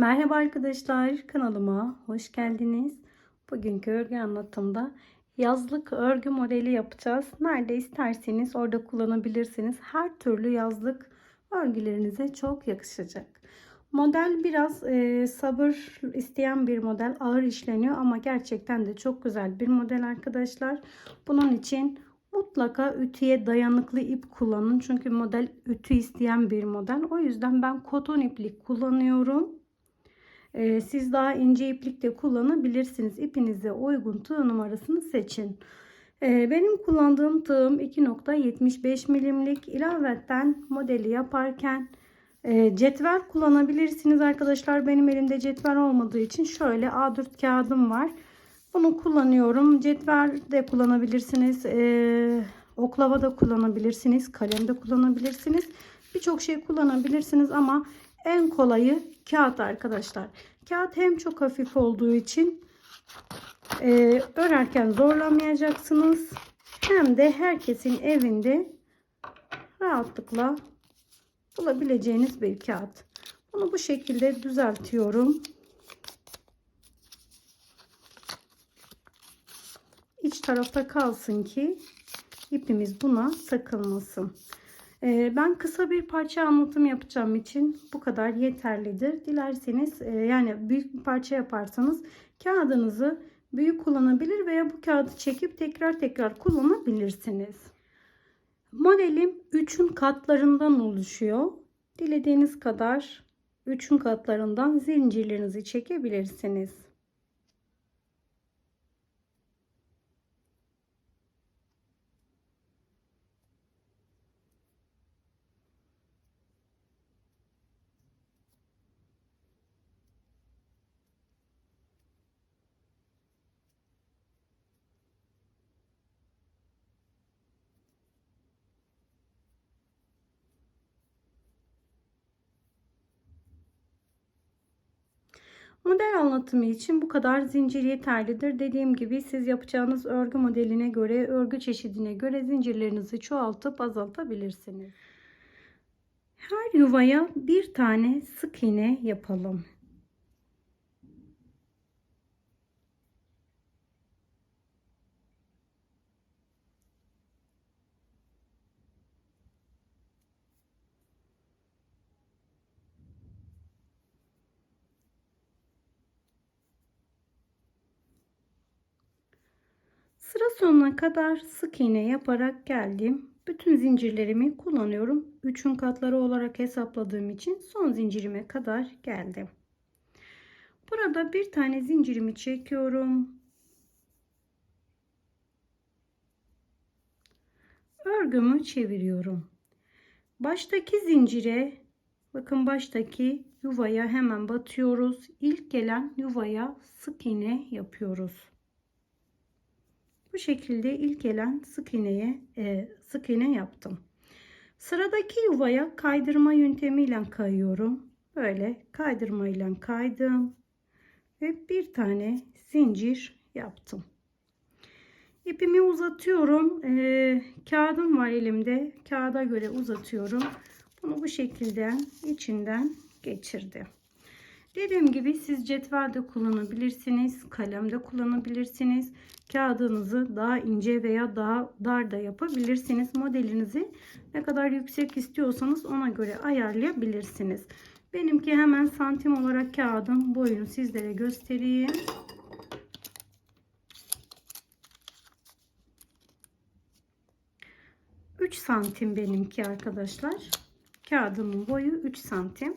Merhaba arkadaşlar kanalıma hoş geldiniz. Bugünkü örgü anlatımda yazlık örgü modeli yapacağız. Nerede isterseniz orada kullanabilirsiniz. Her türlü yazlık örgülerinize çok yakışacak. Model biraz e, sabır isteyen bir model. Ağır işleniyor ama gerçekten de çok güzel bir model arkadaşlar. Bunun için mutlaka ütüye dayanıklı ip kullanın. Çünkü model ütü isteyen bir model. O yüzden ben koton iplik kullanıyorum. Ee, siz daha ince iplik de kullanabilirsiniz. İpinize uygun tığ numarasını seçin. Ee, benim kullandığım tığım 2.75 milimlik. İlavetten modeli yaparken e, cetvel kullanabilirsiniz arkadaşlar. Benim elimde cetvel olmadığı için şöyle A4 kağıdım var. Bunu kullanıyorum. Cetvel de kullanabilirsiniz. Ee, oklava da kullanabilirsiniz. Kalem de kullanabilirsiniz. Birçok şey kullanabilirsiniz ama en kolayı kağıt arkadaşlar. Kağıt hem çok hafif olduğu için e, örerken zorlamayacaksınız. Hem de herkesin evinde rahatlıkla bulabileceğiniz bir kağıt. Bunu bu şekilde düzeltiyorum. İç tarafta kalsın ki ipimiz buna takılmasın. Ee, ben kısa bir parça anlatım yapacağım için bu kadar yeterlidir. Dilerseniz e, yani büyük bir parça yaparsanız kağıdınızı büyük kullanabilir veya bu kağıdı çekip tekrar tekrar kullanabilirsiniz. Modelim 3'ün katlarından oluşuyor. Dilediğiniz kadar 3'ün katlarından zincirlerinizi çekebilirsiniz. Model anlatımı için bu kadar zincir yeterlidir. Dediğim gibi siz yapacağınız örgü modeline göre, örgü çeşidine göre zincirlerinizi çoğaltıp azaltabilirsiniz. Her yuvaya bir tane sık iğne yapalım. Sıra sonuna kadar sık iğne yaparak geldim. Bütün zincirlerimi kullanıyorum. 3'ün katları olarak hesapladığım için son zincirime kadar geldim. Burada bir tane zincirimi çekiyorum. Örgümü çeviriyorum. Baştaki zincire bakın baştaki yuvaya hemen batıyoruz. İlk gelen yuvaya sık iğne yapıyoruz. Bu şekilde ilk gelen sık iğneye e, sık iğne yaptım. Sıradaki yuvaya kaydırma yöntemiyle kayıyorum. Böyle kaydırmayla kaydım ve bir tane zincir yaptım. İpimi uzatıyorum. E, kağıdım var elimde. Kağıda göre uzatıyorum. Bunu bu şekilde içinden geçirdim. Dediğim gibi siz cetvelde kullanabilirsiniz, kalemde kullanabilirsiniz. Kağıdınızı daha ince veya daha dar da yapabilirsiniz. Modelinizi ne kadar yüksek istiyorsanız ona göre ayarlayabilirsiniz. Benimki hemen santim olarak kağıdın boyunu sizlere göstereyim. Üç santim benimki arkadaşlar. Kağıdımın boyu 3 santim.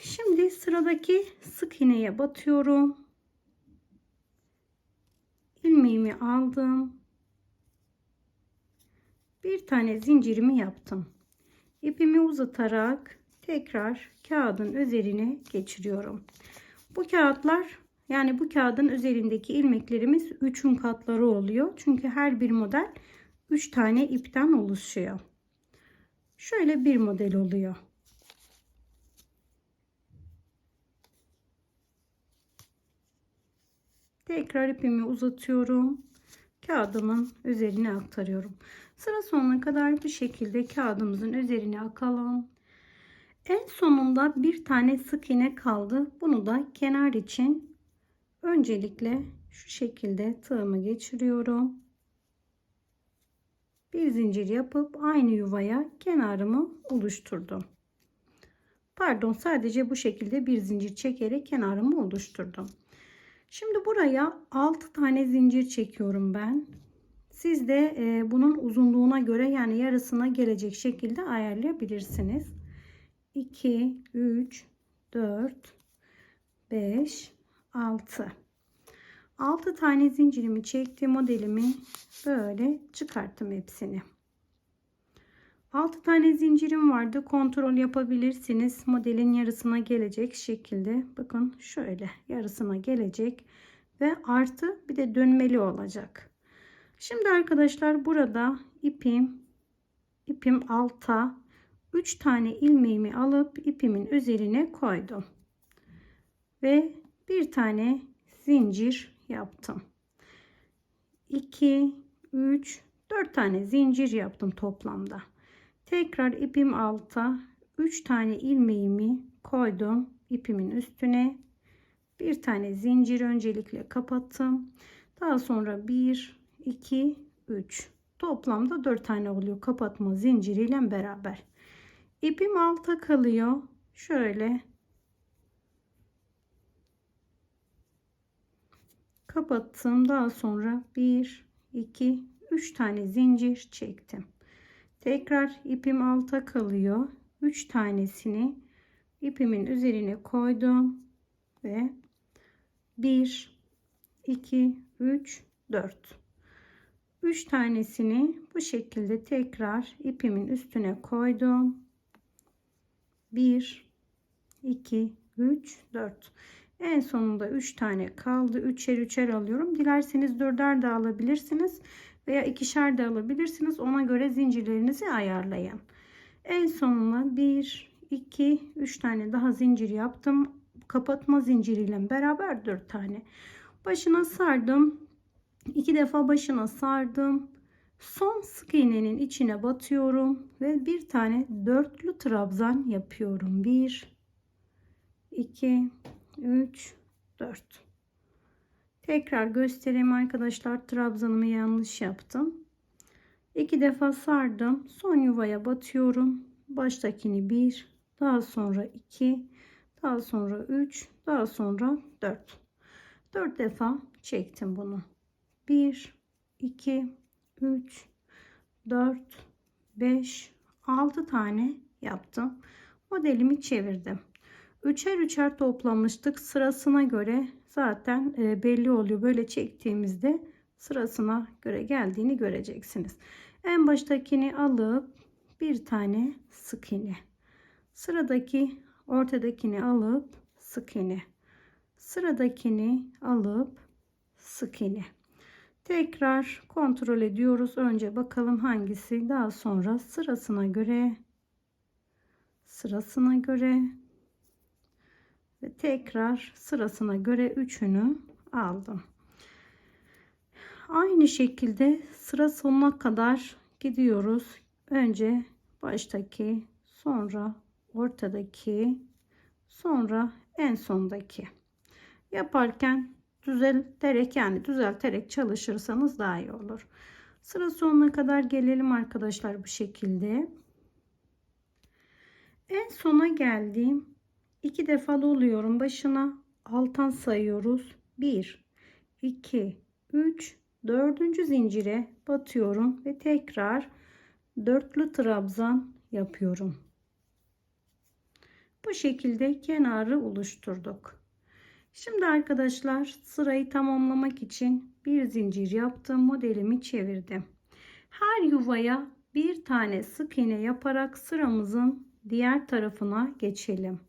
Şimdi sıradaki sık iğneye batıyorum. İlmeğimi aldım. Bir tane zincirimi yaptım. İpimi uzatarak tekrar kağıdın üzerine geçiriyorum. Bu kağıtlar yani bu kağıdın üzerindeki ilmeklerimiz 3'ün katları oluyor. Çünkü her bir model 3 tane ipten oluşuyor. Şöyle bir model oluyor. Tekrar ipimi uzatıyorum. Kağıdımın üzerine aktarıyorum. Sıra sonuna kadar bu şekilde kağıdımızın üzerine akalım. En sonunda bir tane sık iğne kaldı. Bunu da kenar için öncelikle şu şekilde tığımı geçiriyorum. Bir zincir yapıp aynı yuvaya kenarımı oluşturdum. Pardon sadece bu şekilde bir zincir çekerek kenarımı oluşturdum. Şimdi buraya 6 tane zincir çekiyorum ben. Siz de e, bunun uzunluğuna göre yani yarısına gelecek şekilde ayarlayabilirsiniz. 2, 3, 4, 5, 6. 6 tane zincirimi çektim modelimi böyle çıkarttım hepsini. 6 tane zincirim vardı. Kontrol yapabilirsiniz. Modelin yarısına gelecek şekilde. Bakın şöyle yarısına gelecek ve artı bir de dönmeli olacak. Şimdi arkadaşlar burada ipim ipim alta 3 tane ilmeğimi alıp ipimin üzerine koydum. Ve bir tane zincir yaptım. 2 3 4 tane zincir yaptım toplamda. Tekrar ipim alta 3 tane ilmeğimi koydum ipimin üstüne. Bir tane zincir öncelikle kapattım. Daha sonra 1 2 3 toplamda 4 tane oluyor kapatma zinciriyle beraber. İpim alta kalıyor. Şöyle kapattım. Daha sonra 1 2 3 tane zincir çektim. Tekrar ipim alta kalıyor. 3 tanesini ipimin üzerine koydum ve 1 2 3 4 3 tanesini bu şekilde tekrar ipimin üstüne koydum. 1 2 3 4 en sonunda 3 tane kaldı. 3'er 3'er alıyorum. Dilerseniz 4'er de alabilirsiniz veya ikişer de alabilirsiniz. Ona göre zincirlerinizi ayarlayın. En sonuna 1 2 3 tane daha zincir yaptım. Kapatma zinciriyle beraber 4 tane. Başına sardım. 2 defa başına sardım. Son sık iğnenin içine batıyorum ve bir tane dörtlü trabzan yapıyorum. 1 2 3 4 Tekrar göstereyim arkadaşlar. Trabzanımı yanlış yaptım. İki defa sardım. Son yuvaya batıyorum. Baştakini 1, daha sonra 2, daha sonra 3, daha sonra 4. 4 defa çektim bunu. 1 2 3 4 5 6 tane yaptım. Modelimi çevirdim. Üçer üçer toplamıştık. Sırasına göre zaten e, belli oluyor. Böyle çektiğimizde sırasına göre geldiğini göreceksiniz. En baştakini alıp bir tane sık iğne. Sıradaki ortadakini alıp sık iğne. Sıradakini alıp sık iğne. Tekrar kontrol ediyoruz. Önce bakalım hangisi daha sonra sırasına göre sırasına göre ve tekrar sırasına göre üçünü aldım. Aynı şekilde sıra sonuna kadar gidiyoruz. Önce baştaki, sonra ortadaki, sonra en sondaki. Yaparken düzelterek yani düzelterek çalışırsanız daha iyi olur. Sıra sonuna kadar gelelim arkadaşlar bu şekilde. En sona geldiğim iki defa doluyorum başına alttan sayıyoruz. 1 2 3 dördüncü zincire batıyorum ve tekrar dörtlü trabzan yapıyorum. Bu şekilde kenarı oluşturduk. Şimdi arkadaşlar sırayı tamamlamak için bir zincir yaptım. Modelimi çevirdim. Her yuvaya bir tane sık iğne yaparak sıramızın diğer tarafına geçelim.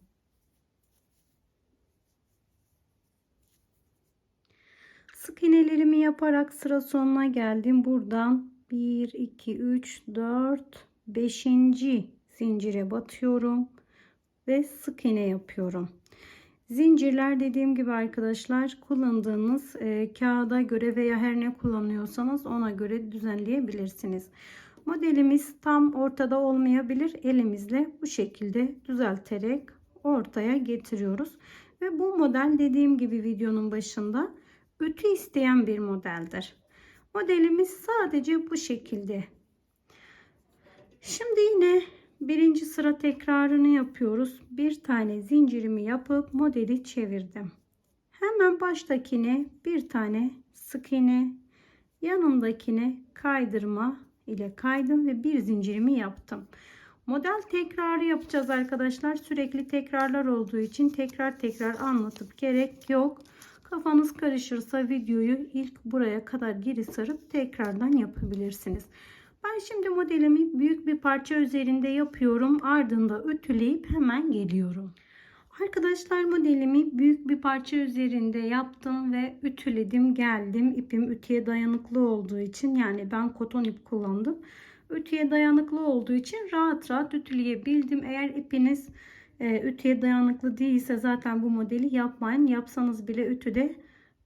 Sık iğnelerimi yaparak sıra sonuna geldim. Buradan 1 2 3 4 5. zincire batıyorum ve sık iğne yapıyorum. Zincirler dediğim gibi arkadaşlar kullandığınız e, kağıda göre veya her ne kullanıyorsanız ona göre düzenleyebilirsiniz. Modelimiz tam ortada olmayabilir. Elimizle bu şekilde düzelterek ortaya getiriyoruz. Ve bu model dediğim gibi videonun başında ütü isteyen bir modeldir. Modelimiz sadece bu şekilde. Şimdi yine birinci sıra tekrarını yapıyoruz. Bir tane zincirimi yapıp modeli çevirdim. Hemen baştakine bir tane sık iğne, yanındakine kaydırma ile kaydım ve bir zincirimi yaptım. Model tekrarı yapacağız arkadaşlar. Sürekli tekrarlar olduğu için tekrar tekrar anlatıp gerek yok. Kafanız karışırsa videoyu ilk buraya kadar geri sarıp tekrardan yapabilirsiniz. Ben şimdi modelimi büyük bir parça üzerinde yapıyorum. Ardında ütüleyip hemen geliyorum. Arkadaşlar modelimi büyük bir parça üzerinde yaptım ve ütüledim geldim. İpim ütüye dayanıklı olduğu için yani ben koton ip kullandım. Ütüye dayanıklı olduğu için rahat rahat ütüleyebildim. Eğer ipiniz e, ütüye dayanıklı değilse zaten bu modeli yapmayın. Yapsanız bile ütüde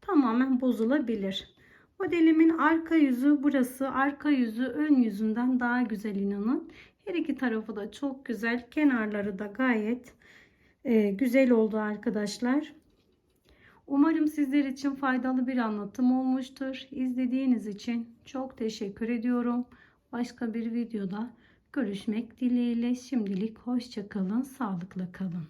tamamen bozulabilir. Modelimin arka yüzü burası. Arka yüzü ön yüzünden daha güzel inanın. Her iki tarafı da çok güzel. Kenarları da gayet e, güzel oldu arkadaşlar. Umarım sizler için faydalı bir anlatım olmuştur. İzlediğiniz için çok teşekkür ediyorum. Başka bir videoda görüşmek dileğiyle. Şimdilik hoşçakalın, sağlıkla kalın.